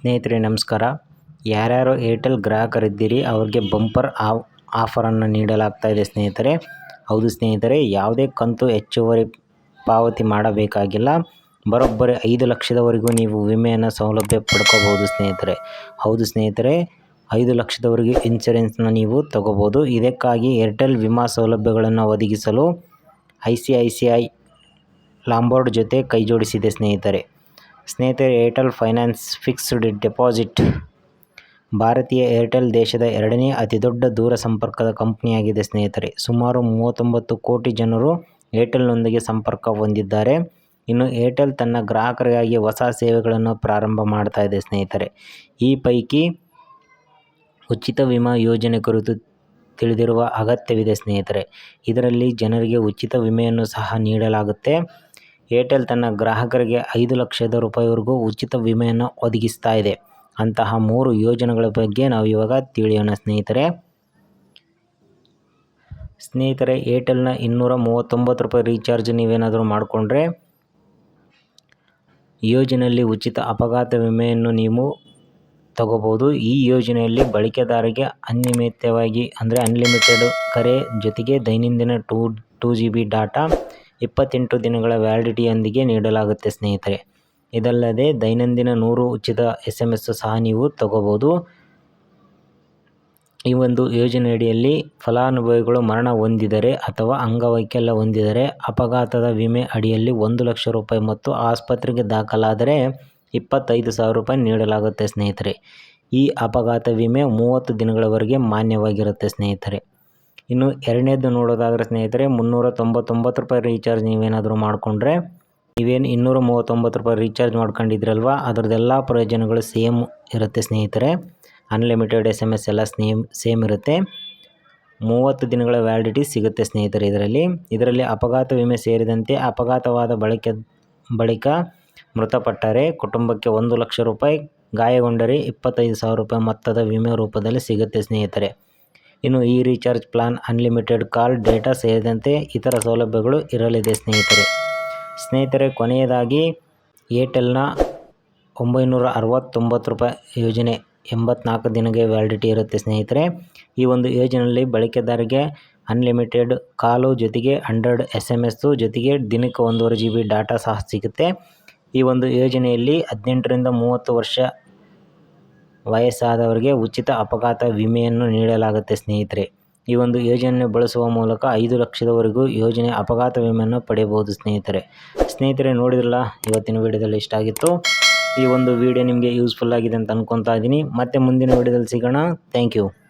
ಸ್ನೇಹಿತರೆ, ನಮಸ್ಕಾರ. ಯಾರ್ಯಾರು ಏರ್ಟೆಲ್ ಗ್ರಾಹಕರಿದ್ದೀರಿ, ಅವ್ರಿಗೆ ಬಂಪರ್ ಆಫ್ ಆಫರನ್ನು ನೀಡಲಾಗ್ತಾ ಇದೆ ಸ್ನೇಹಿತರೆ. ಹೌದು ಸ್ನೇಹಿತರೆ, ಯಾವುದೇ ಕಂತು ಹೆಚ್ಚುವರಿ ಪಾವತಿ ಮಾಡಬೇಕಾಗಿಲ್ಲ. ಬರೋಬ್ಬರಿ ಐದು ಲಕ್ಷದವರೆಗೂ ನೀವು ವಿಮೆಯನ್ನು ಸೌಲಭ್ಯ ಪಡ್ಕೋಬೋದು ಸ್ನೇಹಿತರೆ. ಹೌದು ಸ್ನೇಹಿತರೆ, ಐದು ಲಕ್ಷದವರೆಗೆ ಇನ್ಸೂರೆನ್ಸ್ನ ನೀವು ತಗೋಬೋದು ಇದಕ್ಕಾಗಿ ಏರ್ಟೆಲ್ ವಿಮಾ ಸೌಲಭ್ಯಗಳನ್ನು ಒದಗಿಸಲು I C I C I Lombard ಜೊತೆ ಕೈಜೋಡಿಸಿದೆ ಸ್ನೇಹಿತರೆ. ಸ್ನೇಹಿತರೆ, ಏರ್ಟೆಲ್ ಫೈನಾನ್ಸ್ ಫಿಕ್ಸ್ಡ್ ಡೆಪಾಸಿಟ್. ಭಾರತೀಯ ಏರ್ಟೆಲ್ ದೇಶದ ಎರಡನೇ ಅತಿದೊಡ್ಡ ದೂರ ಸಂಪರ್ಕದ ಕಂಪನಿಯಾಗಿದೆ ಸ್ನೇಹಿತರೆ. ಸುಮಾರು ಮೂವತ್ತೊಂಬತ್ತು ಕೋಟಿ ಜನರು ಏರ್ಟೆಲ್ನೊಂದಿಗೆ ಸಂಪರ್ಕ ಹೊಂದಿದ್ದಾರೆ. ಇನ್ನು ಏರ್ಟೆಲ್ ತನ್ನ ಗ್ರಾಹಕರಿಗಾಗಿ ಹೊಸ ಸೇವೆಗಳನ್ನು ಪ್ರಾರಂಭ ಮಾಡ್ತಾ ಇದೆ ಸ್ನೇಹಿತರೆ. ಈ ಪೈಕಿ ಉಚಿತ ವಿಮಾ ಯೋಜನೆ ಕುರಿತು ತಿಳಿದಿರುವ ಅಗತ್ಯವಿದೆ ಸ್ನೇಹಿತರೆ. ಇದರಲ್ಲಿ ಜನರಿಗೆ ಉಚಿತ ವಿಮೆಯನ್ನು ಸಹ ನೀಡಲಾಗುತ್ತೆ. ಏರ್ಟೆಲ್ ತನ್ನ ಗ್ರಾಹಕರಿಗೆ ಐದು ಲಕ್ಷದ ರೂಪಾಯಿವರೆಗೂ ಉಚಿತ ವಿಮೆಯನ್ನು ಒದಗಿಸ್ತಾ ಇದೆ. ಅಂತಹ ಮೂರು ಯೋಜನೆಗಳ ಬಗ್ಗೆ ನಾವು ಇವಾಗ ತಿಳಿಯೋಣ ಸ್ನೇಹಿತರೆ. ಸ್ನೇಹಿತರೆ, ಏರ್ಟೆಲ್ನ ಇನ್ನೂರ ಮೂವತ್ತೊಂಬತ್ತು ರೂಪಾಯಿ ರೀಚಾರ್ಜ್ ನೀವೇನಾದರೂ ಮಾಡಿಕೊಂಡ್ರೆ ಯೋಜನೆಯಲ್ಲಿ ಉಚಿತ ಅಪಘಾತ ವಿಮೆಯನ್ನು ನೀವು ತಗೋಬೋದು ಈ ಯೋಜನೆಯಲ್ಲಿ ಬಳಕೆದಾರರಿಗೆ ಅನಿಯಮಿತವಾಗಿ, ಅಂದರೆ ಅನ್ಲಿಮಿಟೆಡ್ ಕರೆ ಜೊತೆಗೆ ದೈನಂದಿನ two two G B data ಇಪ್ಪತ್ತೆಂಟು ದಿನಗಳ ವ್ಯಾಲಿಡಿಟಿಯೊಂದಿಗೆ ನೀಡಲಾಗುತ್ತೆ ಸ್ನೇಹಿತರೆ. ಇದಲ್ಲದೆ ದೈನಂದಿನ ನೂರು ಉಚಿತ ಎಸ್ ಎಂ ಎಸ್ ಸಹ ನೀವು ತಗೋಬೋದು. ಈ ಒಂದು ಯೋಜನೆಯಡಿಯಲ್ಲಿ ಫಲಾನುಭವಿಗಳು ಮರಣ ಹೊಂದಿದರೆ ಅಥವಾ ಅಂಗವೈಕಲ್ಯ ಹೊಂದಿದರೆ ಅಪಘಾತದ ವಿಮೆ ಅಡಿಯಲ್ಲಿ ಒಂದು ಲಕ್ಷ ರೂಪಾಯಿ ಮತ್ತು ಆಸ್ಪತ್ರೆಗೆ ದಾಖಲಾದರೆ ಇಪ್ಪತ್ತೈದು ಸಾವಿರ ರೂಪಾಯಿ ನೀಡಲಾಗುತ್ತೆ ಸ್ನೇಹಿತರೆ. ಈ ಅಪಘಾತ ವಿಮೆ ಮೂವತ್ತು ದಿನಗಳವರೆಗೆ ಮಾನ್ಯವಾಗಿರುತ್ತೆ ಸ್ನೇಹಿತರೆ. ಇನ್ನು ಎರಡನೇದು ನೋಡೋದಾದರೆ ಸ್ನೇಹಿತರೆ ಮುನ್ನೂರ ತೊಂಬತ್ತೊಂಬತ್ತು ರೂಪಾಯಿ ರೀಚಾರ್ಜ್ ನೀವೇನಾದರೂ ಮಾಡಿಕೊಂಡ್ರೆ, ನೀವೇನು ಇನ್ನೂರ ಮೂವತ್ತೊಂಬತ್ತು ರೂಪಾಯಿ ರೀಚಾರ್ಜ್ ಮಾಡ್ಕೊಂಡಿದ್ರಲ್ವ, ಅದರದ್ದೆಲ್ಲ ಪ್ರಯೋಜನಗಳು ಸೇಮ್ ಇರುತ್ತೆ ಸ್ನೇಹಿತರೆ. ಅನ್ಲಿಮಿಟೆಡ್ ಎಸ್ ಎಂ ಎಸ್ ಎಲ್ಲ ಸ್ನೇಮ್ ಸೇಮ್ ಇರುತ್ತೆ. ಮೂವತ್ತು ದಿನಗಳ ವ್ಯಾಲಿಡಿಟಿ ಸಿಗುತ್ತೆ ಸ್ನೇಹಿತರೆ ಇದರಲ್ಲಿ. ಇದರಲ್ಲಿ ಅಪಘಾತ ವಿಮೆ ಸೇರಿದಂತೆ ಅಪಘಾತವಾದ ಬಳಕೆ, ಬಳಿಕ ಮೃತಪಟ್ಟರೆ ಕುಟುಂಬಕ್ಕೆ ಒಂದು ಲಕ್ಷ ರೂಪಾಯಿ ಗಾಯಗೊಂಡರೆ ಇಪ್ಪತ್ತೈದು ಸಾವಿರ ರೂಪಾಯಿ ಮೊತ್ತದ ವಿಮೆ ರೂಪದಲ್ಲಿ ಸಿಗುತ್ತೆ ಸ್ನೇಹಿತರೆ. ಇನ್ನು ಈ recharge plan unlimited call data ಸೇರಿದಂತೆ ಇತರ ಸೌಲಭ್ಯಗಳು ಇರಲಿದೆ ಸ್ನೇಹಿತರೆ. ಸ್ನೇಹಿತರೆ, ಕೊನೆಯದಾಗಿ ಏರ್ಟೆಲ್ನ ಒಂಬೈನೂರ ಅರವತ್ತೊಂಬತ್ತು ರೂಪಾಯಿ ಯೋಜನೆ ಎಂಬತ್ನಾಲ್ಕು ದಿನಗೆ ವ್ಯಾಲಿಡಿಟಿ ಇರುತ್ತೆ ಸ್ನೇಹಿತರೆ. ಈ ಒಂದು ಯೋಜನೆಯಲ್ಲಿ ಬಳಕೆದಾರರಿಗೆ ಅನ್ಲಿಮಿಟೆಡ್ ಕಾಲು ಜೊತೆಗೆ ಹಂಡ್ರೆಡ್ ಎಸ್ ಎಂ ಎಸ್ಸು ಜೊತೆಗೆ ದಿನಕ್ಕೆ ಒಂದೂವರೆ ಜಿ ಬಿ ಡಾಟಾ ಸಹ ಸಿಗುತ್ತೆ. ಈ ಒಂದು ಯೋಜನೆಯಲ್ಲಿ ಹದಿನೆಂಟರಿಂದ ಮೂವತ್ತು ವರ್ಷ ವಯಸ್ಸಾದವರಿಗೆ ಉಚಿತ ಅಪಘಾತ ವಿಮೆಯನ್ನು ನೀಡಲಾಗುತ್ತೆ ಸ್ನೇಹಿತರೆ. ಈ ಒಂದು ಯೋಜನೆಯನ್ನು ಬಳಸುವ ಮೂಲಕ ಐದು ಲಕ್ಷದವರೆಗೂ ಯೋಜನೆ ಅಪಘಾತ ವಿಮೆಯನ್ನು ಪಡೆಯಬಹುದು ಸ್ನೇಹಿತರೆ. ಸ್ನೇಹಿತರೆ, ನೋಡಿದ್ರಲ್ಲ, ಇವತ್ತಿನ ವಿಡಿಯೋದಲ್ಲಿ ಇಷ್ಟ ಆಗಿತ್ತು ಈ ಒಂದು ವಿಡಿಯೋ ನಿಮಗೆ ಯೂಸ್ಫುಲ್ ಆಗಿದೆ ಅಂತ ಅನ್ಕೊತಾ ಇದ್ದೀನಿ. ಮತ್ತೆ ಮುಂದಿನ ವಿಡಿಯೋದಲ್ಲಿ ಸಿಗೋಣ. Thank you